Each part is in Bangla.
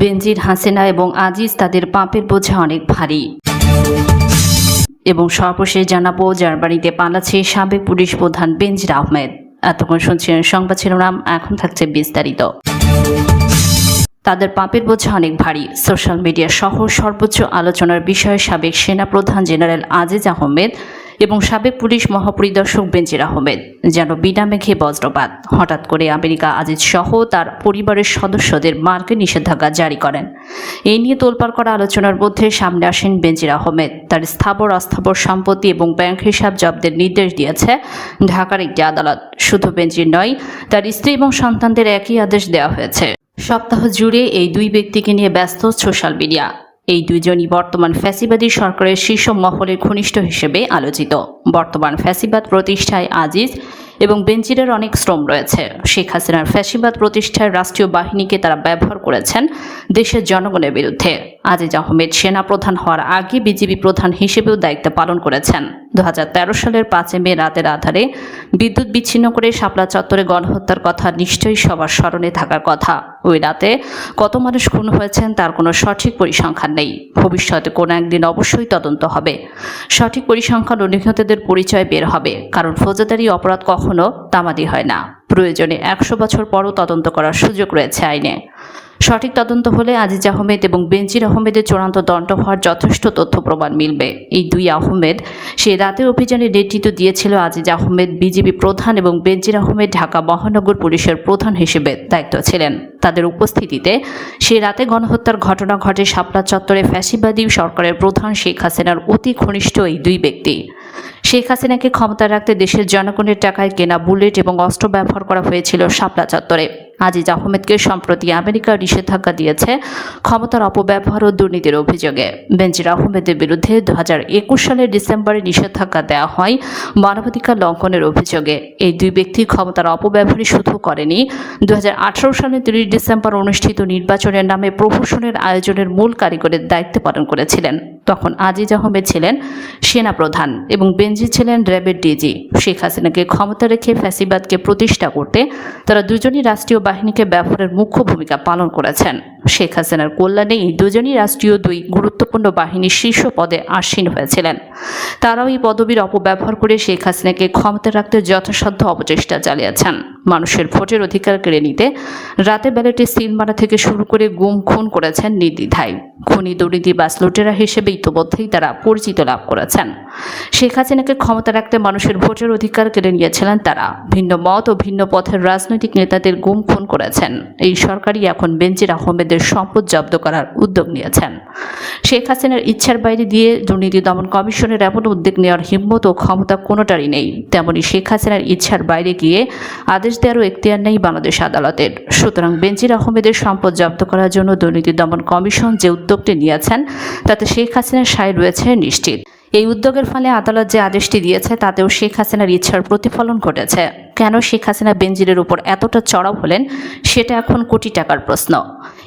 বেনজির হাসিনা এবং আজিজ তাদের পাপের বোঝা অনেক ভারী। এবং সর্বশেষ জানাব বাড়িতে পালাচ্ছে সাবেক পুলিশ প্রধান বেনজির আহমেদ। এতক্ষণ শুনছিলেন সংবাদ শিরোনাম, এখন থাকছে বিস্তারিত। তাদের পাপের বোঝা অনেক ভারী। সোশ্যাল মিডিয়া সহ সর্বোচ্চ আলোচনার বিষয়ে সাবেক সেনা প্রধান জেনারেল আজিজ আহমেদ এবং সাবেক পুলিশ মহাপরিদর্শক বেনজির আহমেদ, যেন বিনা মেঘে বজ্রপাত। হঠাৎ করে আমেরিকা আজিজ সহ তার পরিবারের সদস্যদের মার্কে নিষেধাজ্ঞা জারি করেন। এই নিয়ে তোলপাড় করা আলোচনার মধ্যে সামনে আসেন বেনজির আহমেদ। তার স্থাবর অস্থাবর সম্পত্তি এবং ব্যাংক হিসাব জব্দের নির্দেশ দিয়েছে ঢাকার একটি আদালত। শুধু বেনজির নয়, তার স্ত্রী এবং সন্তানদের একই আদেশ দেওয়া হয়েছে। সপ্তাহ জুড়ে এই দুই ব্যক্তিকে নিয়ে ব্যস্ত সোশ্যাল মিডিয়া। এই দুজনই বর্তমান ফ্যাসিবাদী সরকারের শীর্ষ মহলের ঘনিষ্ঠ হিসেবে আলোচিত। বর্তমান ফ্যাসিবাদ প্রতিষ্ঠায় আজিজ এবং বেঞ্জিরের অনেক শ্রম রয়েছে। শেখ হাসিনার ফ্যাসিবাদ প্রতিষ্ঠায় রাষ্ট্রীয় বাহিনীকে তারা ব্যবহার করেছেন দেশের জনগণের বিরুদ্ধে। আজিজ আহমেদ সেনা প্রধান হওয়ার আগে বিজিবি প্রধান হিসেবেও দায়িত্ব পালন করেছেন। দু হাজার তেরো সালের পাঁচে মে রাতের আধারে বিদ্যুৎ বিচ্ছিন্ন করে শাপলা চত্বরে গণহত্যার কথা নিশ্চয়ই সবার স্মরণে থাকার কথা। ওই রাতে কত মানুষ খুন হয়েছেন তার কোনো সঠিক পরিসংখ্যান নেই। ভবিষ্যতে কোনো একদিন অবশ্যই তদন্ত হবে। সঠিক পরিসংখ্যান ও নিহতদের পরিচয় বের হবে, কারণ ফৌজদারি অপরাধ কখনো তামাদি হয় না। প্রয়োজনে একশো বছর পরও তদন্ত করার সুযোগ রয়েছে আইনে। সঠিক তদন্ত হলে আজিজ আহমেদ এবং বেনজির আহমেদের চূড়ান্ত দণ্ড হওয়ার যথেষ্ট তথ্য প্রমাণ মিলবে। এই দুই আহমেদ সেই রাতের অভিযানে নেতৃত্ব দিয়েছিল আজিজ আহমেদ, বিজেপি প্রধান এবং বেনজির আহমেদ ঢাকা মহানগর পুলিশের প্রধান হিসেবে দায়িত্ব ছিলেন। তাদের উপস্থিতিতে সে রাতে গণহত্যার ঘটনা ঘটে শাপলা চত্বরে ফ্যাসিবাদী সরকারের প্রধান শেখ হাসিনার অতি ঘনিষ্ঠ এই দুই ব্যক্তি। শেখ হাসিনাকে ক্ষমতা রাখতে দেশের জনগণের টাকায় কেনা বুলেট এবং অস্ত্র ব্যবহার করা হয়েছিল শাপলা চত্বরে। আজিজ আহমেদকে সম্প্রতি আমেরিকা নিষেধাজ্ঞা দিয়েছে ক্ষমতার অপব্যবহার ও দুর্নীতির অভিযোগে। বেনজির আহমেদের বিরুদ্ধে দু হাজার একুশ সালের ডিসেম্বরে নিষেধাজ্ঞা দেওয়া হয় মানবাধিকার লঙ্ঘনের অভিযোগে। এই দুই ব্যক্তি ক্ষমতার অপব্যবহারই শুধু করেনি। দু হাজার আঠারো সালের তিরিশ ডিসেম্বর অনুষ্ঠিত নির্বাচনের নামে প্রহসনের আয়োজনের মূল কারিগরের দায়িত্ব পালন করেছিলেন। তখন আজিজ আহমেদ ছিলেন সেনাপ্রধান এবং বেঞ্জি ছিলেন র্যাবের ডিজি। শেখ হাসিনাকে ক্ষমতা রেখে ফ্যাসিবাদকে প্রতিষ্ঠা করতে তারা দুজনই রাষ্ট্রীয় বাহিনীকে ব্যবহারের মুখ্য ভূমিকা পালন করেছেন। শেখ হাসিনার কল্যাণে এই দুজনই রাষ্ট্রীয় দুই গুরুত্বপূর্ণ বাহিনীর শীর্ষ পদে আসীন হয়েছিলেন। তারাও এই পদবীর অপব্যবহার করে শেখ হাসিনাকে ক্ষমতা রাখতে যথাসাধ্য অপচেষ্টা চালিয়েছেন। মানুষের ভোটের অধিকার কেড়ে নিতে রাতে ব্যালটে সিল মারা থেকে শুরু করে গুম, খুন করেছেন নির্দ্বিধায়। খুনি দুর্নীতি বা লুটেরা হিসেবে ইতোমধ্যেই তারা পরিচিত লাভ করেছেন। শেখ হাসিনাকে ক্ষমতা রাখতে মানুষের ভোটের অধিকার কেড়ে নিয়েছিলেন তারা। ভিন্ন মত ও ভিন্ন পথের রাজনৈতিক নেতাদের গুম, খুন করেছেন। এই সরকারই এখন বেনজির আহমেদের সম্পদ জব্দ করার উদ্যোগ নিয়েছেন। শেখ হাসিনার ইচ্ছার বাইরে দিয়ে দুর্নীতি দমন কমিশনের এমন উদ্যোগ নেওয়ার হিম্মত ও ক্ষমতা কোনোটারই নেই। তেমনি শেখ হাসিনার ইচ্ছার বাইরে গিয়ে আদেশ দেওয়ারও এখতিয়ার নেই বাংলাদেশ আদালতের। সুতরাং বেনজির আহমেদের সম্পদ জব্দ করার জন্য দুর্নীতি দমন কমিশন যে উদ্যোগটি নিয়েছেন, তাতে শেখ হাসিনার সায় রয়েছে নিশ্চিত। এই উদ্যোগের ফলে আদালত যে আদেশটি দিয়েছে, তাতেও শেখ হাসিনার ইচ্ছার প্রতিফলন ঘটেছে। কেন শেখ হাসিনা বেনজিরের উপর এতটা চড়াও হলেন, সেটা এখন কোটি টাকার প্রশ্ন।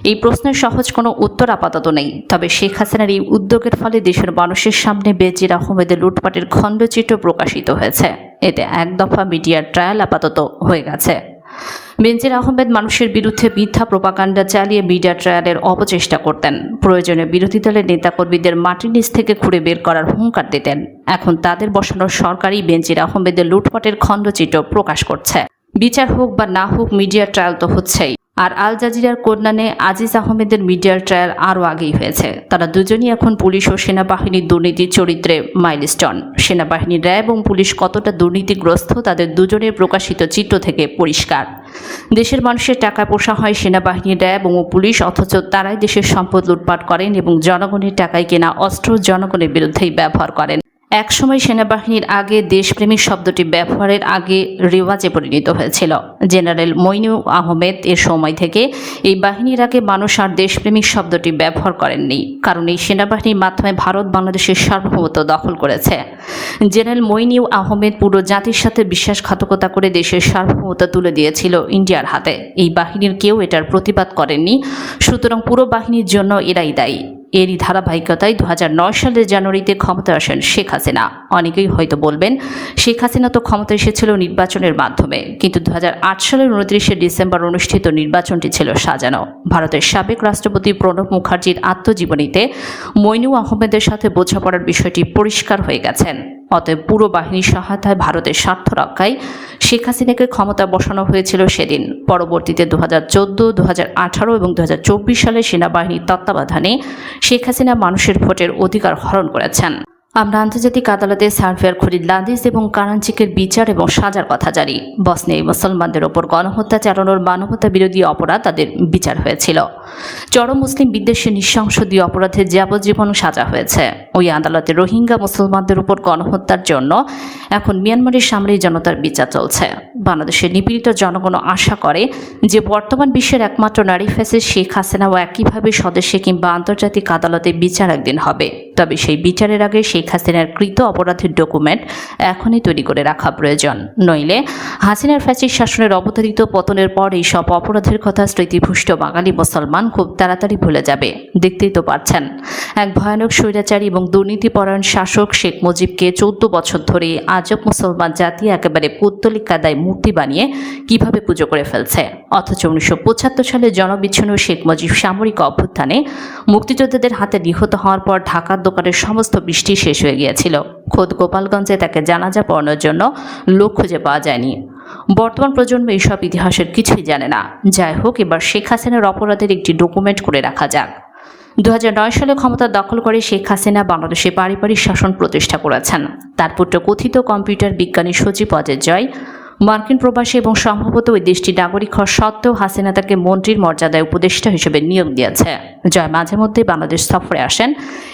এই প্রশ্নের সহজ কোনো উত্তর আপাতত নেই। তবে শেখ হাসিনার এই উদ্যোগের ফলে দেশের মানুষের সামনে বেনজির আহমেদের লুটপাটের খণ্ডচিত্র প্রকাশিত হয়েছে। এতে এক দফা মিডিয়ার ট্রায়াল আপাতত হয়ে গেছে। বেনজির আহমেদ মানুষের বিরুদ্ধে মিথ্যা প্রপাকাণ্ডা চালিয়ে মিডিয়া ট্রায়ালের অপচেষ্টা করতেন। প্রয়োজনে বিরোধী দলের নেতাকর্মীদের মাটির নিচ থেকে খুঁড়ে বের করার হুঙ্কার দিতেন। এখন তাদের বসানোর সরকারি বেনজির আহমেদের লুটপাটের খণ্ডচিত্র প্রকাশ করছে। বিচার হোক বা না হোক, মিডিয়া ট্রায়াল তো হচ্ছেই। আর আল জাজিরার কন্যানে আজিজ আহমেদের মিডিয়ার ট্রায়াল আরও আগেই হয়েছে। তারা দুজনই এখন পুলিশ ও সেনাবাহিনীর দুর্নীতির চরিত্রে মাইলস্টোন। সেনাবাহিনী র্যাব এবং পুলিশ কতটা দুর্নীতিগ্রস্ত তাদের দুজনের প্রকাশিত চিত্র থেকে পরিষ্কার। দেশের মানুষের টাকা পোষা হয় সেনাবাহিনী র্যাব এবং পুলিশ, অথচ তারাই দেশের সম্পদ লুটপাট করেন এবং জনগণের টাকায় কেনা অস্ত্র জনগণের বিরুদ্ধেই ব্যবহার করেন। একসময় সেনাবাহিনীর আগে দেশপ্রেমিক শব্দটি ব্যবহারের আগে রেওয়াজে পরিণত হয়েছিল। জেনারেল মইনু আহমেদ এর সময় থেকে এই বাহিনীর আগে মানুষ আর দেশপ্রেমিক শব্দটি ব্যবহার করেননি, কারণ এই সেনাবাহিনীর মাধ্যমে ভারত বাংলাদেশের সার্বভৌমত্ব দখল করেছে। জেনারেল মইনিউ আহমেদ পুরো জাতির সাথে বিশ্বাসঘাতকতা করে দেশের সার্বভৌমত্ব তুলে দিয়েছিল ইন্ডিয়ার হাতে। এই বাহিনীর কেউ এটার প্রতিবাদ করেননি, সুতরাং পুরো বাহিনীর জন্য এরাই দায়ী। এরই ধারাবাহিকতায় দু হাজার নয় সালের জানুয়ারিতে ক্ষমতায় আসেন শেখ হাসিনা। অনেকেই হয়তো বলবেন, শেখ হাসিনা তো ক্ষমতা এসেছিল নির্বাচনের মাধ্যমে, কিন্তু দু হাজার আট সালের উনত্রিশে ডিসেম্বর অনুষ্ঠিত নির্বাচনটি ছিল সাজানো। ভারতের সাবেক রাষ্ট্রপতি প্রণব মুখার্জির আত্মজীবনীতে মইনু আহমেদের সাথে বোঝাপড়ার বিষয়টি পরিষ্কার হয়ে গেছেন। অতএব পুরো বাহিনীর সহায়তায় ভারতের স্বার্থ রক্ষায় শেখ হাসিনাকে ক্ষমতা বসানো হয়েছিল সেদিন। পরবর্তীতে দু হাজার চোদ্দ দু হাজার আঠারো এবং দু হাজার চব্বিশ সালে সেনাবাহিনীর তত্ত্বাবধানে শেখ হাসিনা মানুষের ভোটের অধিকার হরণ করেছেন। আমরা আন্তর্জাতিক আদালতে সার্ভেয়ার খরিদ লাদিস এবং কারাঞ্চিকের বিচার এবং সাজার কথা জানি। বসনে মুসলমানদের ওপর গণহত্যা চালানোর মানবতা বিরোধী অপরাধ তাদের বিচার হয়েছিল। চরম মুসলিম বিদ্বেষে নৃশংসদী অপরাধে যাবজ্জীবন সাজা হয়েছে। ওই আদালতে রোহিঙ্গা মুসলমানদের উপর গণহত্যার জন্য এখন মিয়ানমারের সামরিক জনতার বিচার চলছে। বাংলাদেশের নিপীড়িত জনগণ আশা করে যে বর্তমান বিশ্বের একমাত্র নারী ফেসে শেখ হাসিনাও একইভাবে স্বদেশে কিংবা আন্তর্জাতিক আদালতে বিচার একদিন হবে। তবে সেই বিচারের আগে শেখ হাসিনার কৃত অপরাধের ডকুমেন্ট এখনই তৈরি করে রাখা প্রয়োজন। নইলে হাসিনার ফ্যাসির শাসনের অবতারিত পতনের পর এই সব অপরাধের কথা স্মৃতিভুষ্ট বাঙালি মুসলমান খুব তাড়াতাড়ি ভুলে যাবে, দেখতেই তো পারছেন। এক ভয়ানক স্বৈরাচারী এবং দুর্নীতিপরায়ণ শাসক শেখ মুজিবকে চৌদ্দ বছর ধরে আজব মুসলমান জাতি একেবারে পুত্তলিক কাদায় মূর্তি বানিয়ে কীভাবে পুজো করে ফেলছে? অথচ উনিশশো পঁচাত্তর সালে জনবিচ্ছিন্ন শেখ মুজিব সামরিক অভ্যুত্থানে মুক্তিযোদ্ধাদের হাতে নিহত হওয়ার পর ঢাকার দোকানের সমস্ত বৃষ্টি শেষ হয়ে গিয়েছিল। খোদ গোপালগঞ্জে তাকে জানাজা পড়ানোর জন্য লোক খুঁজে পাওয়া যায়নি। বর্তমান প্রজন্ম এইসব ইতিহাসের কিছুই জানে না। যাই হোক, এবার শেখ হাসিনার অপরাধের একটি ডকুমেন্ট করে রাখা যাক। দু হাজার নয় সালে ক্ষমতা দখল করে শেখ হাসিনা বাংলাদেশে পারিবারিক শাসন প্রতিষ্ঠা করেছেন। তার পুত্র কথিত কম্পিউটার বিজ্ঞানী সচিব অজয় জয় মার্কিন প্রবাসী এবং সম্ভবত ওই দেশটি নাগরিক হওয়া সত্ত্বেও হাসিনা তাকে মন্ত্রীর মর্যাদায় উপদেষ্টা হিসেবে নিয়োগ দিয়েছে জয় মাঝে মধ্যে বাংলাদেশ সফরে আসেন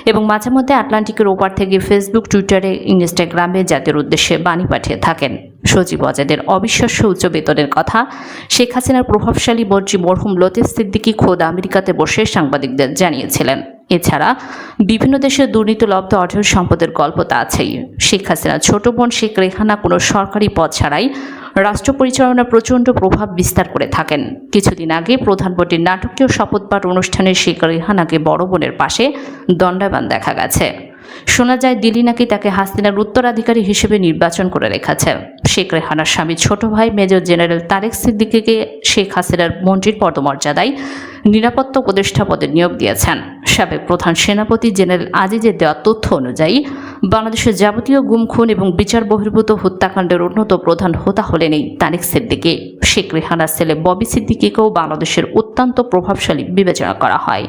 এবং মাঝে মধ্যে আটলান্টিকের ওপার থেকে ফেসবুক, টুইটারে, ইনস্টাগ্রামে জাতির উদ্দেশ্যে বাণী পাঠিয়ে থাকেন। সচিব অজাদের অবিশ্বাস্য উচ্চ বেতনের কথা। শেখ হাসিনার প্রভাবশালী বর্জি মরহুম লতিফ সিদ্দিকি খোদ আমেরিকাতে বসে সাংবাদিকদের জানিয়েছিলেন। এছাড়া বিভিন্ন দেশের দুর্নীতিলব্ধ অঢেল সম্পদের গল্প তা আছেই। শেখ হাসিনা ছোট বোন শেখ রেহানা কোনো সরকারি পদ ছাড়াই রাষ্ট্র পরিচালনার প্রচণ্ড প্রভাব বিস্তার করে থাকেন। কিছুদিন আগে প্রধানমন্ত্রীর নাটকীয় শপথপাঠ অনুষ্ঠানে শেখ রেহানাকে বড় বোনের পাশে দণ্ডায়মান দেখা গেছে। শোনা যায় দিল্লি নাকি তাকে হাসিনার উত্তরাধিকারী হিসেবে নির্বাচন করে রেখেছে। শেখ রেহানার স্বামী ছোট ভাই মেজর জেনারেল তারেক সিদ্দিকিকে শেখ হাসিনার মন্ত্রীর পদমর্যাদায় নিরাপত্তা উপদেষ্টা পদে নিয়োগ দিয়েছেন। সাবেক প্রধান সেনাপতি জেনারেল আজিজের দেওয়া তথ্য অনুযায়ী বাংলাদেশের যাবতীয় গুম খুন এবং বিচার বহির্ভূত হত্যাকাণ্ডের উন্নত প্রধান হোতা হলেন এই তারেক সিদ্দিকি। শেখ রেহানার ছেলে ববি সিদ্দিকিকেও বাংলাদেশের অত্যন্ত প্রভাবশালী বিবেচনা করা হয়।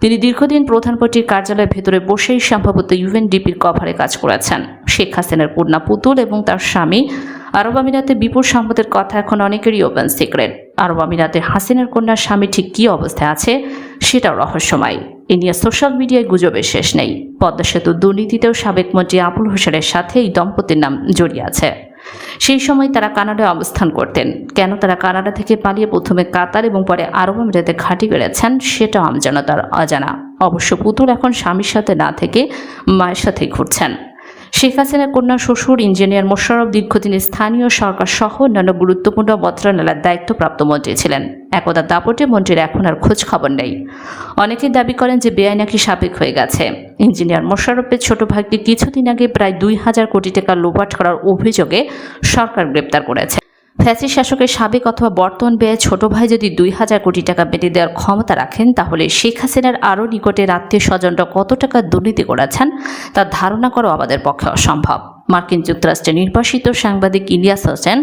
তিনি দীর্ঘদিন প্রধানমন্ত্রীর কার্যালয়ের ভেতরে বসেই সম্ভবত ইউএনডিপির কভারে কাজ করেছেন। শেখ হাসিনার কন্যা পুতুল এবং তার স্বামী আরব আমিরাতে বিপুল সম্পদের কথা এখন অনেকেরই ওপেন সিক্রেট। আরব আমিরাতে হাসিনার কন্যার স্বামী ঠিক কী অবস্থায় আছে সেটাও রহস্যময়। এ নিয়ে সোশ্যাল মিডিয়ায় গুজবের শেষ নেই। পদ্মা সেতু দুর্নীতিতেও সাবেক মন্ত্রী আবুল হোসেনের সাথে এই দম্পতির নাম জড়িয়ে আছে। সেই সময় তারা কানাডায় অবস্থান করতেন। কেন তারা কানাডা থেকে পালিয়ে প্রথমে কাতার এবং পরে আরব আমিরাতে ঘাঁটি বেড়েছেন সেটা আমজনতার অজানা। অবশ্য পুতুল এখন স্বামীর সাথে না থেকে মায়ের সাথে ঘুরছেন। শেখ হাসিনার কন্যা, শ্বশুর, ইঞ্জিনিয়ার মোশারফ দীর্ঘদিন স্থানীয় সরকার সহ অন্যান্য গুরুত্বপূর্ণ মন্ত্রণালয়ের দায়িত্বপ্রাপ্ত মন্ত্রী ছিলেন। একদা দাপটে মন্ত্রীর এখন আর খোঁজ খবর নেই। অনেকেই দাবি করেন যে বেআই নাকি সাবেক হয়ে গেছে। ইঞ্জিনিয়ার মোশারফের ছোট ভাইকে কিছুদিন আগে প্রায় দুই হাজার কোটি টাকা লোপাট করার অভিযোগে সরকার গ্রেপ্তার করেছে। ফ্যাসি শাসকের সাবেক অথবা বর্তমান ব্যয়ে ছোট ভাই যদি দুই হাজার কোটি টাকা বেঁধে দেওয়ার ক্ষমতা রাখেন, তাহলে শেখ হাসিনার আরও নিকটের আত্মীয় স্বজনরা কত টাকা দুর্নীতি করেছেন, তা ধারণা করা আমাদের পক্ষে অসম্ভব। মার্কিন যুক্তরাষ্ট্রে নির্বাসিত সাংবাদিক ইলিয়াস হোসেন,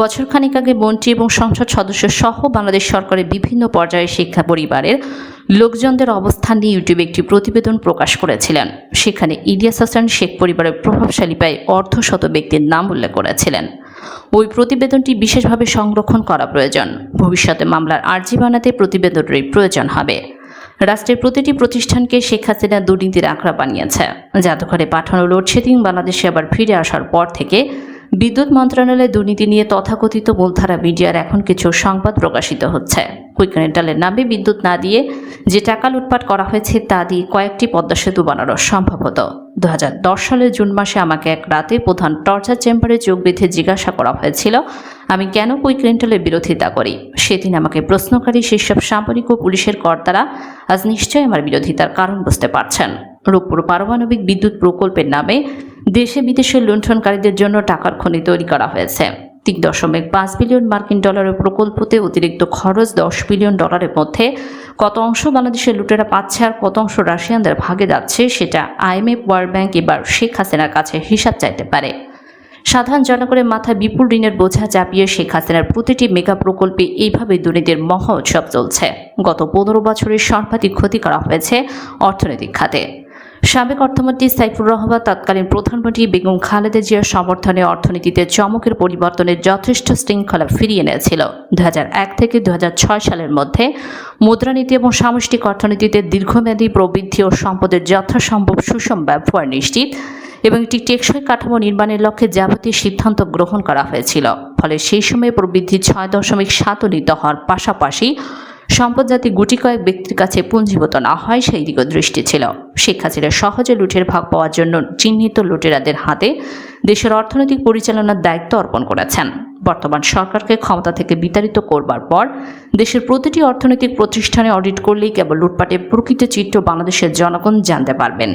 বছরখানিক আগে মন্ত্রী এবং সংসদ সদস্য সহ বাংলাদেশ সরকারের বিভিন্ন পর্যায়ে শিক্ষা পরিবারের লোকজনদের অবস্থান নিয়ে ইউটিউবে একটি প্রতিবেদন প্রকাশ করেছিলেন। সেখানে ইলিয়াস হোসেন শেখ পরিবারের প্রভাবশালী প্রায় অর্ধশত ব্যক্তির নাম উল্লেখ করেছিলেন। ওই প্রতিবেদনটি বিশেষভাবে সংরক্ষণ করা প্রয়োজন। ভবিষ্যতে মামলার আর্জি বানাতে প্রতিবেদনটির প্রয়োজন হবে। রাষ্ট্রের প্রতিটি প্রতিষ্ঠানকে শেখ হাসিনা দুর্নীতির আঁকড়া বানিয়েছে। জাদুঘরে পাঠানো লোডশেডিং বাংলাদেশে আবার ফিরে আসার পর থেকে বিদ্যুৎ মন্ত্রণালয়ে দুর্নীতি নিয়ে তথাকথিত মূলধারা মিডিয়ার এখন কিছু সংবাদ প্রকাশিত হচ্ছে। কুইকনেন্টালের নামে বিদ্যুৎ না দিয়ে যে টাকা লুটপাট করা হয়েছে, তা দিয়ে কয়েকটি পদ্মা সেতু বানানো সম্ভব হতো দু হাজার দশ সালের জুন মাসে আমাকে এক রাতে প্রধান টর্চার চেম্বারে যোগ বেঁধে জিজ্ঞাসা করা হয়েছিল, আমি কেন কুইক রেন্টালের বিরোধিতা করি? সেদিন আমাকে প্রশ্নকারী সেসব সামরিক ও পুলিশের কর্তারা আজ নিশ্চয়ই আমার বিরোধিতার কারণ বুঝতে পারছেন। রূপপুর পারমাণবিক বিদ্যুৎ প্রকল্পের নামে দেশে বিদেশে লুণ্ঠনকারীদের জন্য টাকার খনি তৈরি করা হয়েছে। তিন দশমিক পাঁচ বিলিয়ন মার্কিন ডলারের প্রকল্পতে অতিরিক্ত খরচ দশ বিলিয়ন ডলারের মধ্যে কত অংশ বাংলাদেশের লুটেরা পাচ্ছে আর কত অংশ রাশিয়ানদের ভাগে যাচ্ছে সেটা আইএমএফ, ওয়ার্ল্ড ব্যাংক এবার শেখ হাসিনার কাছে হিসাব চাইতে পারে। সাধারণ জনগণের মাথায় বিপুল ঋণের বোঝা চাপিয়ে শেখ হাসিনার প্রতিটি মেগা প্রকল্পে এইভাবে দুর্নীতির মহা উৎসব চলছে। গত পনেরো বছরের সর্বাধিক ক্ষতি করা হয়েছে অর্থনৈতিক খাতে। সাবেক অর্থমন্ত্রী সাইফুর রহমান তৎকালীন প্রধানমন্ত্রী বেগম খালেদা জিয়ার সমর্থনে অর্থনীতিতে চমকের পরিবর্তনের যথেষ্ট শৃঙ্খলা ফিরিয়ে এনেছিল। দু হাজার এক থেকে দু হাজার ছয় সালের মধ্যে মুদ্রানীতি এবং সামষ্টিক অর্থনীতিতে দীর্ঘমেয়াদী প্রবৃদ্ধি ও সম্পদের যথাসম্ভব সুষম ব্যবহার নিশ্চিত এবং একটি টেকসই কাঠামো নির্মাণের লক্ষ্যে যাবতীয় সিদ্ধান্ত গ্রহণ করা হয়েছিল। ফলে সেই সময়ে প্রবৃদ্ধি ছয় দশমিক সাত উন্নীত হওয়ার পাশাপাশি সম্পদ যাতে গুটি কয়েক ব্যক্তির কাছে পুঞ্জীভূত না হয় সেই দিকে দৃষ্টি ছিল। শেখ হাসিনা সহজে লুটের ভাগ পাওয়ার জন্য চিহ্নিত লুটেরাদের হাতে দেশের অর্থনৈতিক পরিচালনার দায়িত্ব অর্পণ করেছেন। বর্তমান সরকারকে ক্ষমতা থেকে বিতাড়িত করবার পর দেশের প্রতিটি অর্থনৈতিক প্রতিষ্ঠানে অডিট করলেই কেবল লুটপাটের প্রকৃত চিত্র বাংলাদেশের জনগণ জানতে পারবেন।